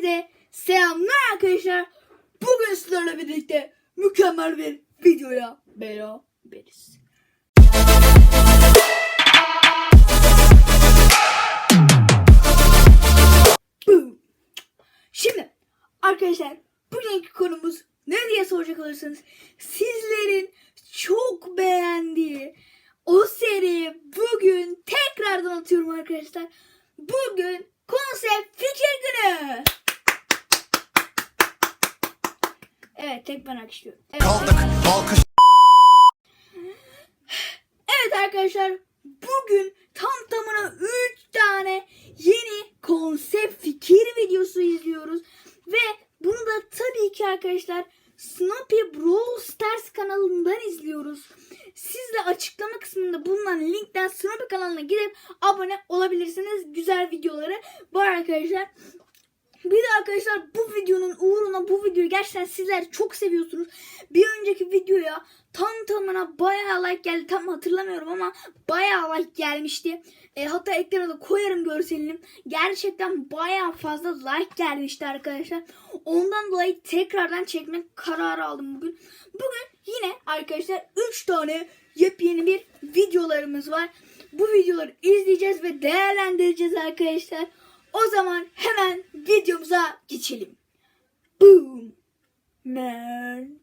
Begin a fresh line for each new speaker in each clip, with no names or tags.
Herkese selamlar arkadaşlar. Bugün sizlerle birlikte mükemmel bir videoya beraberiz. Şimdi arkadaşlar bugünkü konumuz ne diye soracak olursanız sizlerin çok beğendiği o seriyi bugün tekrardan atıyorum arkadaşlar. Bugün konsept fikir günü. Evet tek ben alkışlıyorum. Evet,
Kaldık alkış
Evet arkadaşlar bugün tam tamına 3 tane yeni konsept fikir videosu izliyoruz. Ve bunu da tabii ki arkadaşlar Snoopy Brawl Stars kanalından izliyoruz. Siz de açıklama kısmında bulunan linkten Snoopy kanalına gidip abone olabilirsiniz. Güzel videoları var arkadaşlar. Arkadaşlar bu videonun uğruna bu videoyu gerçekten sizler çok seviyorsunuz. Bir önceki videoya tam tamına bayağı like geldi. Tam hatırlamıyorum ama bayağı like gelmişti. E, hatta ekrana da koyarım görselini. Gerçekten bayağı fazla like gelmişti arkadaşlar. Ondan dolayı tekrardan çekmek kararı aldım bugün. Bugün yine arkadaşlar 3 tane yepyeni bir videolarımız var. Bu videoları izleyeceğiz ve değerlendireceğiz arkadaşlar. O zaman hemen videomuza geçelim. Boom. Man.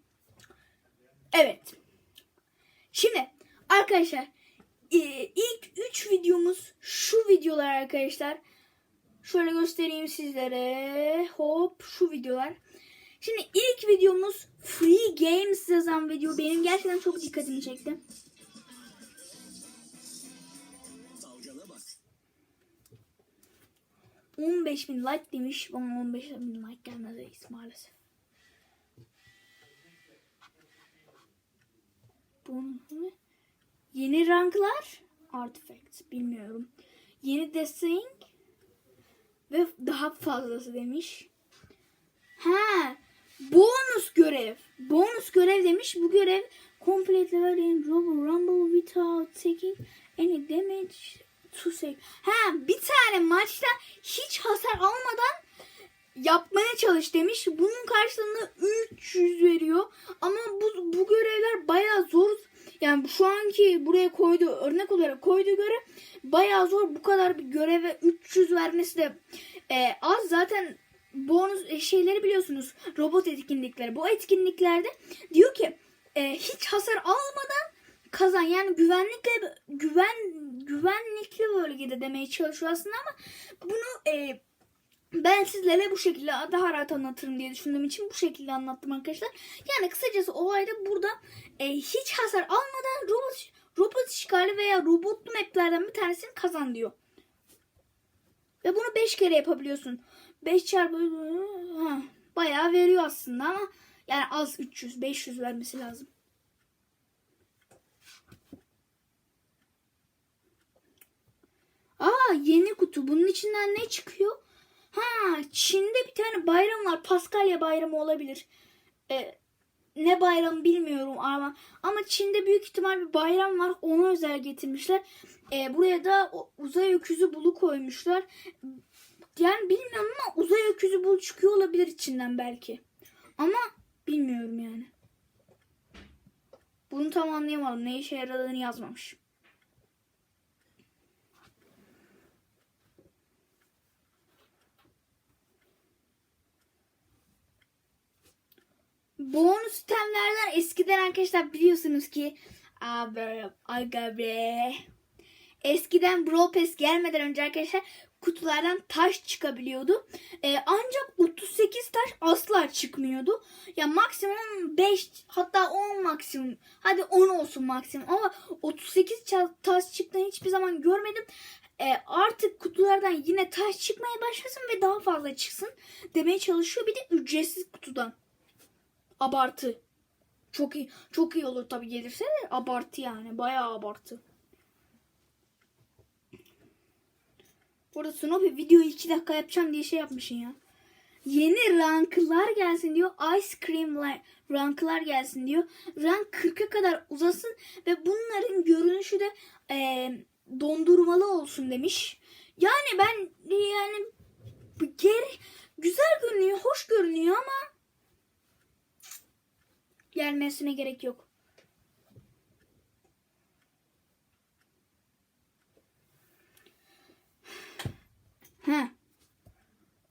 Evet. Şimdi arkadaşlar e, ilk 3 videomuz şu videolar arkadaşlar. Şöyle göstereyim sizlere. Hop şu videolar. Şimdi ilk videomuz Free Games yazan video benim gerçekten çok dikkatimi çekti. ...15 bin like demiş. Bana 15 bin like gelmez maalesef. Bunu Yeni ranklar artifacts bilmiyorum. Yeni desync ve daha fazlası demiş. Ha, bonus görev. Bonus görev demiş. Bu görev complete level in Robo Rumble without taking any damage save. Ha, bir tane maçta hiç hasar almadan yapmaya çalış demiş. Bunun karşılığında 300 veriyor. Ama bu, bu görevler bayağı zor. Yani şu anki buraya koyduğu örnek olarak koyduğu göre bayağı zor. Bu kadar bir göreve 300 vermesi de e, az. Zaten bonus e, şeyleri biliyorsunuz. Robot etkinlikleri. Bu etkinliklerde diyor ki e, hiç hasar almadan kazan. Yani güvenlikle güven güvenlikli bölgede demeye çalışıyor aslında ama bunu e, ben sizlere bu şekilde daha rahat anlatırım diye düşündüğüm için bu şekilde anlattım arkadaşlar. Yani kısacası olayda burada e, hiç hasar almadan robot robot işgali veya robotlu maplerden bir tanesini kazan diyor. Ve bunu 5 kere yapabiliyorsun. 5 çarpı ha, bayağı veriyor aslında ama yani az 300 500 vermesi lazım. Yeni kutu. Bunun içinden ne çıkıyor? Ha Çin'de bir tane bayram var. Paskalya bayramı olabilir. Ee, ne bayramı bilmiyorum ama ama Çin'de büyük ihtimal bir bayram var. Onu özel getirmişler. Ee, buraya da uzay öküzü bulu koymuşlar. Yani bilmiyorum ama uzay öküzü bulu çıkıyor olabilir içinden belki. Ama bilmiyorum yani. Bunu tam anlayamadım. Ne işe yaradığını yazmamış. Bonus sistemlerden eskiden arkadaşlar biliyorsunuz ki abi aga be eskiden Brawl Pass gelmeden önce arkadaşlar kutulardan taş çıkabiliyordu. Ee, ancak 38 taş asla çıkmıyordu. Ya maksimum 5 hatta 10 maksimum. Hadi 10 olsun maksimum ama 38 ça- taş çıktığını hiçbir zaman görmedim. Ee, artık kutulardan yine taş çıkmaya başlasın ve daha fazla çıksın demeye çalışıyor. Bir de ücretsiz kutudan abartı. Çok iyi çok iyi olur tabii gelirse de abartı yani bayağı abartı. Burada Snoopy videoyu 2 dakika yapacağım diye şey yapmışsın ya. Yeni ranklar gelsin diyor. Ice cream la- ranklar gelsin diyor. Rank 40'a kadar uzasın ve bunların görünüşü de eee, dondurmalı olsun demiş. Yani ben yani geri güzel görünüyor ama gelmesine gerek yok. Ha.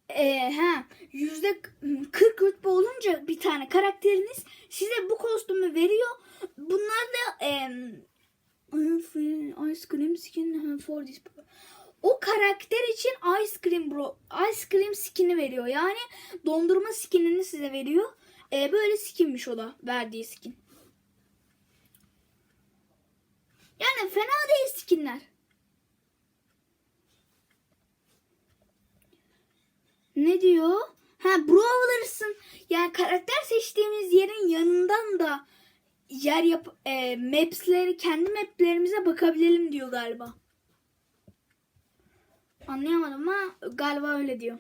Ee, ha. Yüzde 40 rütbe olunca bir tane karakteriniz size bu kostümü veriyor. Bunlar da em, Ice cream skin for this. O karakter için ice cream bro, ice cream skin'i veriyor. Yani dondurma skinini size veriyor. Ee, böyle skinmiş o da verdiği skin. Yani fena değil skinler. Ne diyor? Ha Brawlers'ın yani karakter seçtiğimiz yerin yanından da yer yap e, maps'leri kendi map'lerimize bakabilelim diyor galiba. Anlayamadım ama galiba öyle diyor.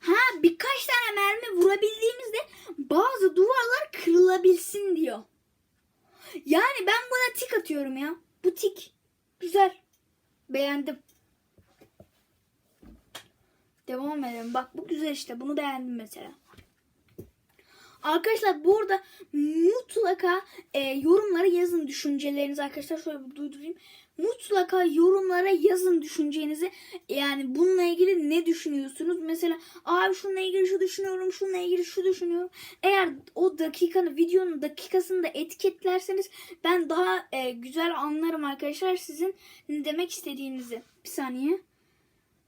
Ha birkaç tane mermi vurabildiğimizde bazı duvarlar kırılabilsin diyor. Yani ben buna tik atıyorum ya. Bu tik. Güzel. Beğendim. Devam edelim. Bak bu güzel işte. Bunu beğendim mesela. Arkadaşlar burada mutlaka e, yorumlara yazın düşüncelerinizi. Arkadaşlar şöyle bir duydurayım. Mutlaka yorumlara yazın düşüncenizi. Yani bununla ilgili ne düşünüyorsunuz? Mesela abi şununla ilgili şu düşünüyorum, şununla ilgili şu düşünüyorum. Eğer o dakikanı, videonun dakikasını da etiketlerseniz ben daha e, güzel anlarım arkadaşlar sizin ne demek istediğinizi. Bir saniye.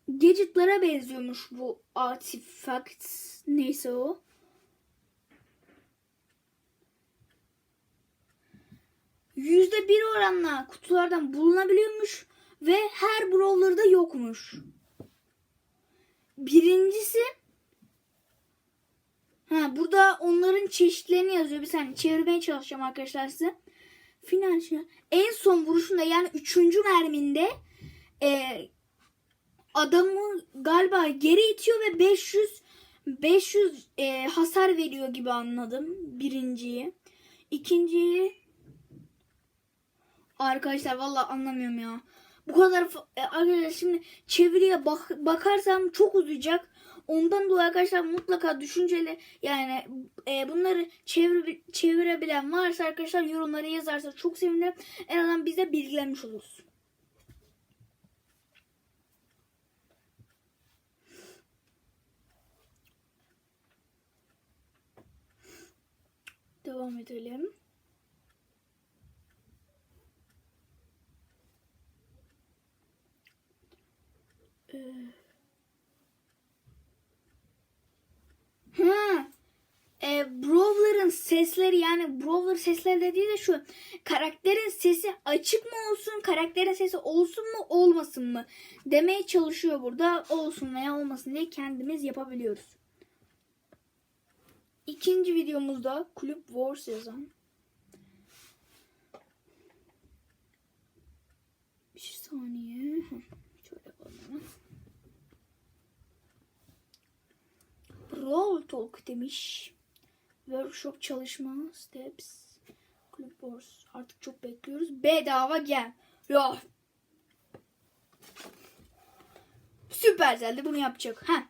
Gadget'lara benziyormuş bu artifact. Neyse o. yüzde bir oranla kutulardan bulunabiliyormuş ve her brawler'da yokmuş. Birincisi ha burada onların çeşitlerini yazıyor. Bir saniye çevirmeye çalışacağım arkadaşlar size. Financial en son vuruşunda yani üçüncü merminde e, adamı galiba geri itiyor ve 500 500 e, hasar veriyor gibi anladım birinciyi. İkinciyi Arkadaşlar valla anlamıyorum ya. Bu kadar e, arkadaşlar şimdi çeviriye bak bakarsam çok uzayacak. Ondan dolayı arkadaşlar mutlaka düşünceli yani e, bunları çevir çevirebilen varsa arkadaşlar yorumlara yazarsa çok sevinirim. En azından bize bilgilenmiş oluruz. Devam edelim. Ha. E, Brawler'ın sesleri yani Brawler sesleri dediği de şu. Karakterin sesi açık mı olsun, karakterin sesi olsun mu olmasın mı demeye çalışıyor burada. Olsun veya olmasın diye kendimiz yapabiliyoruz. İkinci videomuzda Kulüp Wars yazan. Bir saniye. Heh, Şöyle yapalım hemen. Brawl Talk demiş. Workshop çalışma steps. Wars. Artık çok bekliyoruz. Bedava gel. Ya. Süpercell de bunu yapacak. Ha.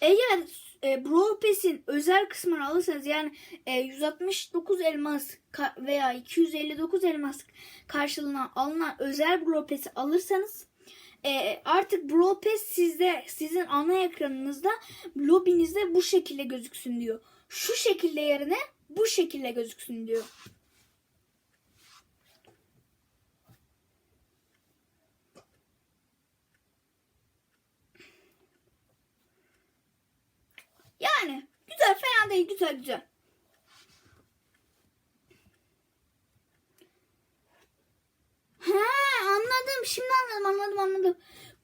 Eğer e, Brawl Pass'in özel kısmını alırsanız yani e, 169 elmas veya 259 elmas karşılığına alınan özel Brawl Pass'i alırsanız e, artık Brawl sizde sizin ana ekranınızda lobinizde bu şekilde gözüksün diyor. Şu şekilde yerine bu şekilde gözüksün diyor. Yani güzel fena değil güzel güzel. Ha anladım şimdi anladım anladım anladım.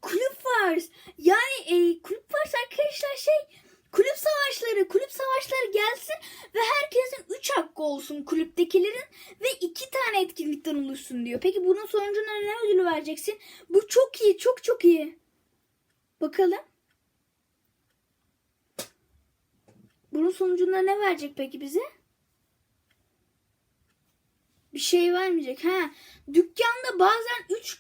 Kulüp var. Yani e, kulüp varsa arkadaşlar şey kulüp savaşları kulüp savaşları gelsin ve herkesin 3 hakkı olsun kulüptekilerin ve 2 tane etkinlikten oluşsun diyor. Peki bunun sonucunda ne ödülü vereceksin? Bu çok iyi çok çok iyi. Bakalım. Bunun sonucunda ne verecek peki bize? Bir şey vermeyecek. Ha dükkanda bazen 3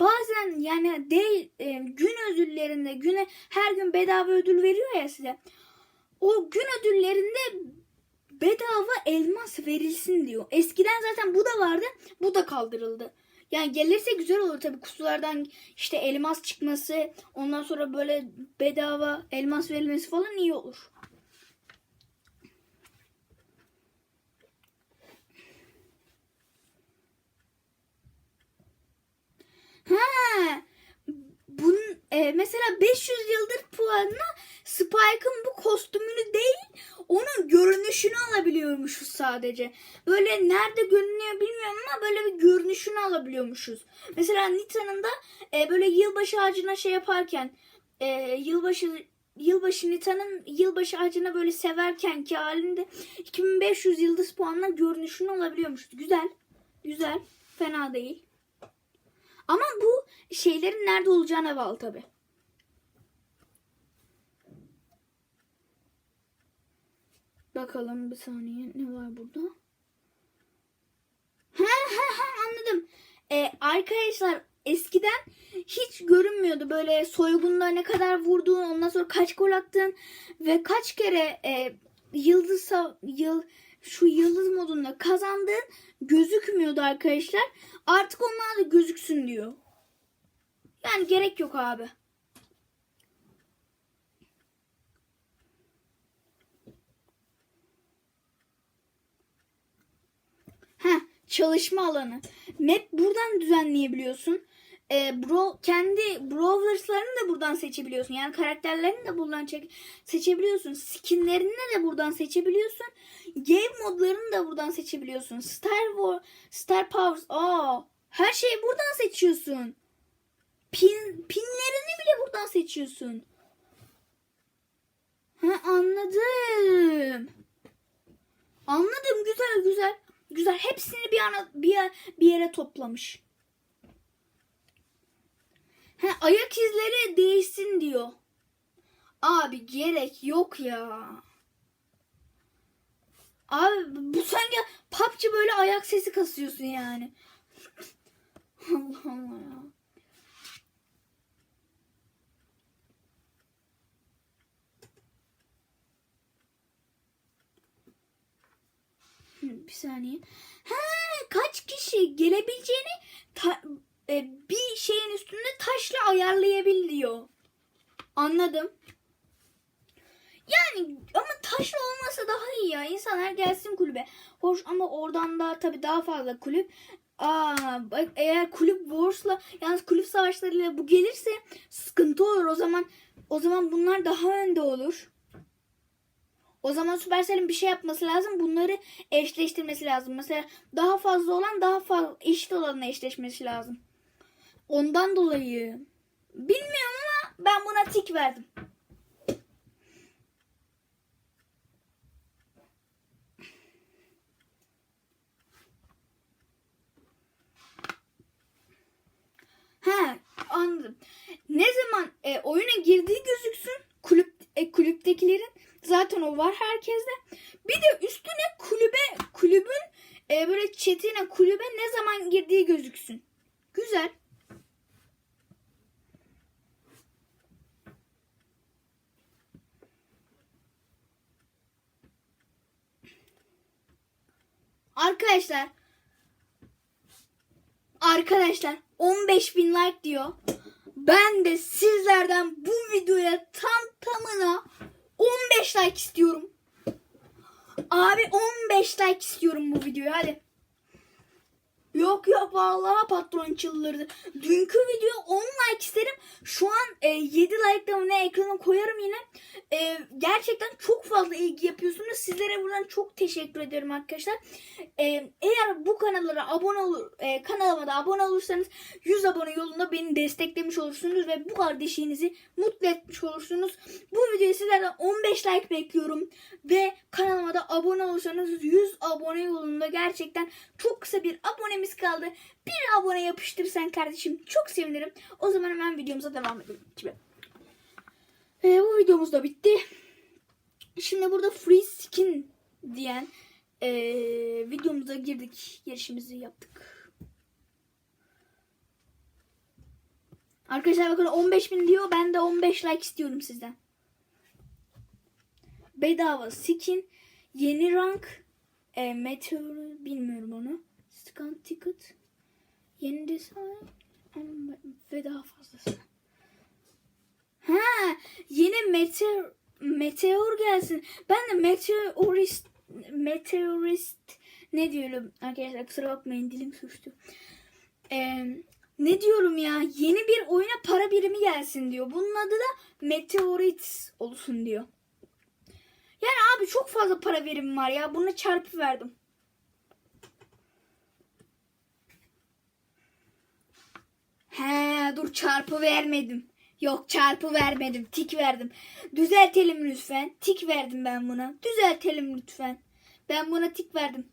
bazen yani değil e, gün ödüllerinde güne her gün bedava ödül veriyor ya size. O gün ödüllerinde bedava elmas verilsin diyor. Eskiden zaten bu da vardı. Bu da kaldırıldı. Yani gelirse güzel olur tabii kutulardan işte elmas çıkması, ondan sonra böyle bedava elmas verilmesi falan iyi olur. Ha, bunun e, mesela 500 yıldır puanına Spike'ın bu kostümünü değil, onun görünüşünü alabiliyormuşuz sadece. Böyle nerede görünüyor bilmiyorum ama böyle bir görünüşünü alabiliyormuşuz. Mesela Nita'nın da e, böyle yılbaşı ağacına şey yaparken e, yılbaşı yılbaşı Nita'nın yılbaşı ağacına böyle severken ki halinde 2500 yıldız puanla görünüşünü alabiliyormuşuz. Güzel. Güzel. Fena değil. Ama bu şeylerin nerede olacağına bağlı tabi. Bakalım bir saniye ne var burada? Ha ha ha anladım. Ee, arkadaşlar eskiden hiç görünmüyordu böyle soygunda ne kadar vurduğun ondan sonra kaç gol attın ve kaç kere e, yıldız yıl şu yıldız modunda kazandığın gözükmüyordu arkadaşlar. Artık onlar da gözüksün diyor. Yani gerek yok abi. Heh, çalışma alanı. Map buradan düzenleyebiliyorsun. Ee, bro, kendi brawlers'larını da buradan seçebiliyorsun. Yani karakterlerini de buradan çek seçebiliyorsun. Skinlerini de buradan seçebiliyorsun. Game modlarını da buradan seçebiliyorsun. Star War, Star Powers. Aa, her şeyi buradan seçiyorsun. Pin, pinlerini bile buradan seçiyorsun. Ha anladım. Anladım güzel güzel. Güzel hepsini bir ana bir, bir yere toplamış. Ha ayak izleri değişsin diyor. Abi gerek yok ya. Abi bu sanki PUBG böyle ayak sesi kasıyorsun yani. Allah Allah ya. Bir saniye. Ha, kaç kişi gelebileceğini e, bir şeyin üstünde taşla ayarlayabil diyor. Anladım. Yani ama taşla olmasa daha iyi ya. İnsanlar gelsin kulübe. Hoş ama oradan da tabii daha fazla kulüp. Aa, bak eğer kulüp Wars'la yalnız kulüp savaşlarıyla bu gelirse sıkıntı olur. O zaman o zaman bunlar daha önde olur. O zaman Supercell'in bir şey yapması lazım. Bunları eşleştirmesi lazım. Mesela daha fazla olan daha fazla eşit olanla eşleşmesi lazım. Ondan dolayı bilmiyorum ama ben buna tik verdim. He anladım. Ne zaman e, oyuna girdiği gözüksün kulüp e, kulüptekilerin zaten o var herkeste. Bir de üstüne kulübe kulübün e, böyle chatine kulübe ne zaman girdiği gözüksün. Güzel. Arkadaşlar Arkadaşlar 15 bin like diyor. Ben de sizlerden bu videoya tam tamına 15 like istiyorum. Abi 15 like istiyorum bu videoya hadi. Yok yok vallahi patron çıldırdı. Dünkü video 10 like isterim. Şu an e, 7 like ne ekrana koyarım yine. E, gerçekten çok fazla ilgi yapıyorsunuz. Sizlere buradan çok teşekkür ederim arkadaşlar. E, eğer bu kanallara abone olur, e, kanalıma da abone olursanız 100 abone yolunda beni desteklemiş olursunuz ve bu kardeşinizi mutlu etmiş olursunuz. Bu videoyu sizlerden 15 like bekliyorum ve kanalıma da abone olursanız 100 abone yolunda gerçekten çok kısa bir abonemiz kaldı. Bir abone yapıştırırsan kardeşim çok sevinirim. O zaman hemen videomuza devam edelim. Şimdi. Ee, bu videomuz da bitti. Şimdi burada free skin diyen e, videomuza girdik. Girişimizi yaptık. Arkadaşlar bakın 15 bin diyor. Ben de 15 like istiyorum sizden. Bedava skin. Yeni rank. E, meteor bilmiyorum onu. Scan ticket. Yeni ama- Ve daha fazlası. Ha, yeni meteor meteor gelsin. Ben de meteorist meteorist ne diyorum arkadaşlar kusura bakmayın dilim suçtu. Ee, ne diyorum ya yeni bir oyuna para birimi gelsin diyor. Bunun adı da meteorit olsun diyor. Yani abi çok fazla para birimi var ya. Buna çarpı verdim. He dur çarpı vermedim. Yok çarpı vermedim. Tik verdim. Düzeltelim lütfen. Tik verdim ben buna. Düzeltelim lütfen. Ben buna tik verdim.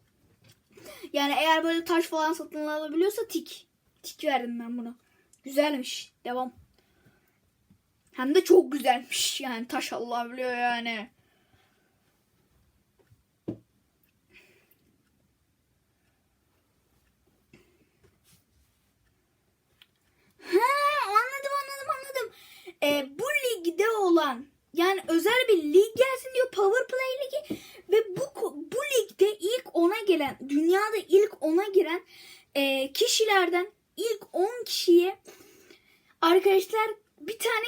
Yani eğer böyle taş falan satın alabiliyorsa tik. Tik verdim ben buna. Güzelmiş. Devam. Hem de çok güzelmiş. Yani taş alabiliyor yani. Ha, anladım anladım Ee, bu ligde olan yani özel bir lig gelsin diyor Power Play ligi ve bu bu ligde ilk ona gelen dünyada ilk ona giren e, kişilerden ilk 10 kişiye arkadaşlar bir tane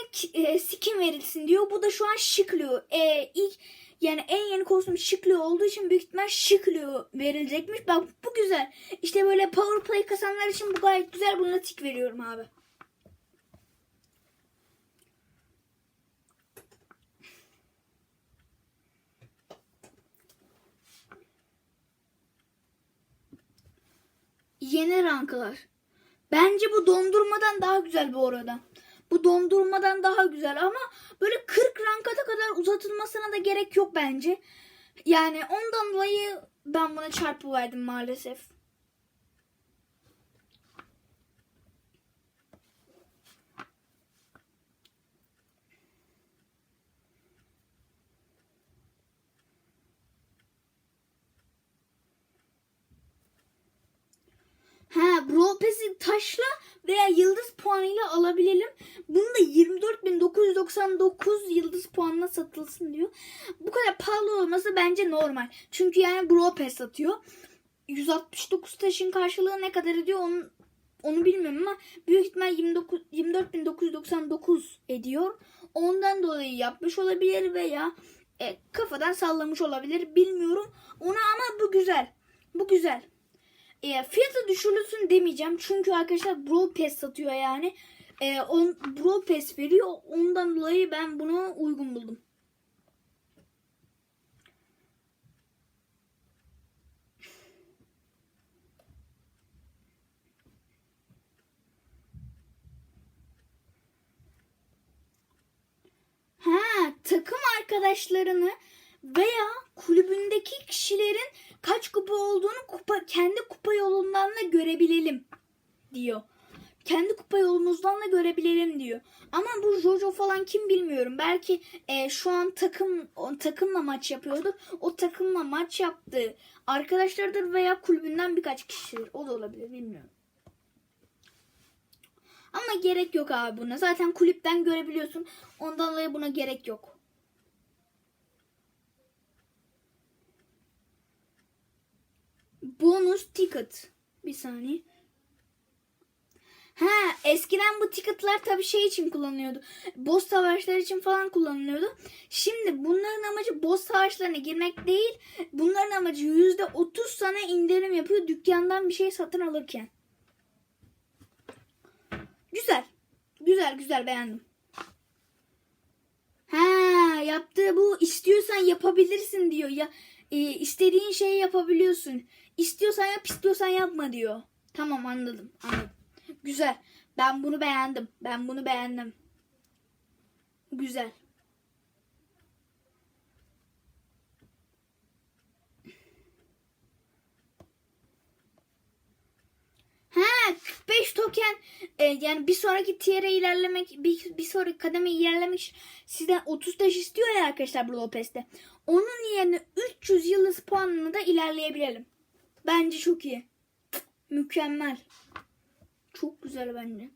e, skin verilsin diyor. Bu da şu an Şıklıyor. E, ilk yani en yeni kostüm Şıklıyor olduğu için büyük ihtimal Şıklıyor verilecekmiş. Bak bu güzel. İşte böyle Power Play kasanlar için bu gayet güzel. Buna tik veriyorum abi. Yeni ranklar. Bence bu dondurmadan daha güzel bu arada. Bu dondurmadan daha güzel ama böyle 40 rankata kadar uzatılmasına da gerek yok bence. Yani ondan dolayı ben buna çarpı verdim maalesef. Ha, Brawl Pass'i taşla veya yıldız puanıyla alabilelim. Bunu da 24.999 yıldız puanına satılsın diyor. Bu kadar pahalı olması bence normal. Çünkü yani Brawl Pass satıyor. 169 taşın karşılığı ne kadar ediyor onu, onu bilmiyorum ama büyük ihtimal 29 24.999 ediyor. Ondan dolayı yapmış olabilir veya e, kafadan sallamış olabilir bilmiyorum. Ona ama bu güzel. Bu güzel. E, fiyatı düşürülsün demeyeceğim. Çünkü arkadaşlar Brawl Pass satıyor yani. E, on, Brawl Pass veriyor. Ondan dolayı ben bunu uygun buldum. Ha, takım arkadaşlarını veya kulübündeki kişilerin kaç kupa olduğunu kupa kendi kupa yolundan da görebilelim diyor. Kendi kupa yolumuzdan da görebilelim diyor. Ama bu Jojo falan kim bilmiyorum. Belki e, şu an takım o, takımla maç yapıyordu. O takımla maç yaptığı arkadaşlardır veya kulübünden birkaç kişidir. O da olabilir bilmiyorum. Ama gerek yok abi buna. Zaten kulüpten görebiliyorsun. Ondan dolayı buna gerek yok. Bonus ticket. Bir saniye. Ha eskiden bu ticketlar tabii şey için kullanılıyordu. Boss savaşları için falan kullanılıyordu. Şimdi bunların amacı boss savaşlarına girmek değil. Bunların amacı %30 sana indirim yapıyor dükkandan bir şey satın alırken. Güzel. Güzel güzel beğendim. Ha yaptığı bu istiyorsan yapabilirsin diyor. Ya e, istediğin şeyi yapabiliyorsun. İstiyorsan yap istiyorsan yapma diyor. Tamam anladım anladım. Güzel. Ben bunu beğendim. Ben bunu beğendim. Güzel. Ha 45 token e, yani bir sonraki tier'e ilerlemek bir, bir sonraki kademe ilerlemek için sizden 30 taş istiyor ya arkadaşlar Brawl Pass'te. onun yerine 300 yıldız puanını da ilerleyebilelim. Bence çok iyi. Mükemmel. Çok güzel bence.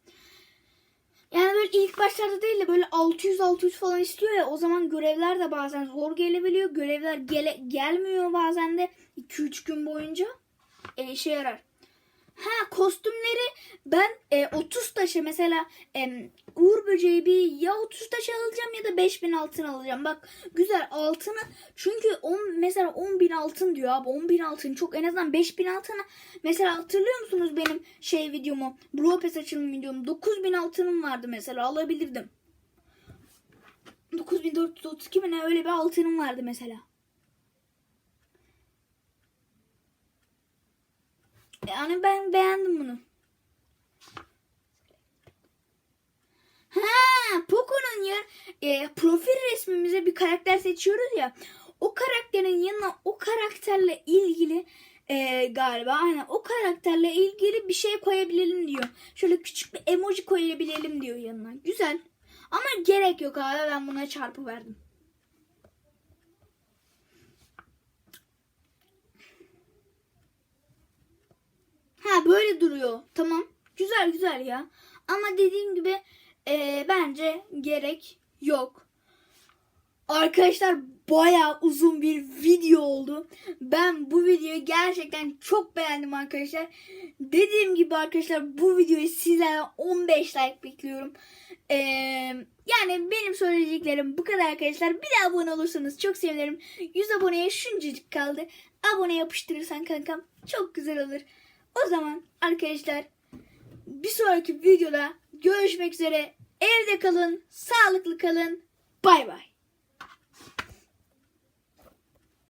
Yani böyle ilk başlarda değil de böyle 600-600 falan istiyor ya o zaman görevler de bazen zor gelebiliyor. Görevler gele, gelmiyor bazen de 2-3 gün boyunca e, işe yarar. Ha kostümleri ben e, 30 taşı mesela e, Uğur böceği bir ya 30 taşı alacağım ya da 5000 altın alacağım. Bak güzel altını çünkü on, mesela 10.000 altın diyor abi 10.000 altın çok en azından 5000 altına mesela hatırlıyor musunuz benim şey videomu Brawl Pass açılım videomu 9000 altınım vardı mesela alabilirdim. 9432 mi ne öyle bir altınım vardı mesela. Yani ben beğendim bunu. Ha, Poco'nun ya e, profil resmimize bir karakter seçiyoruz ya. O karakterin yanına o karakterle ilgili e, galiba aynen o karakterle ilgili bir şey koyabilelim diyor. Şöyle küçük bir emoji koyabilelim diyor yanına. Güzel. Ama gerek yok abi ben buna çarpı verdim. Ha böyle duruyor. Tamam. Güzel güzel ya. Ama dediğim gibi eee, bence gerek yok. Arkadaşlar bayağı uzun bir video oldu. Ben bu videoyu gerçekten çok beğendim arkadaşlar. Dediğim gibi arkadaşlar bu videoyu sizlerden 15 like bekliyorum. Ee, yani benim söyleyeceklerim bu kadar arkadaşlar. Bir de abone olursanız çok sevinirim. 100 aboneye şuncacık kaldı. Abone yapıştırırsan kankam çok güzel olur. O zaman arkadaşlar bir sonraki videoda görüşmek üzere. Evde kalın, sağlıklı kalın. Bay bay.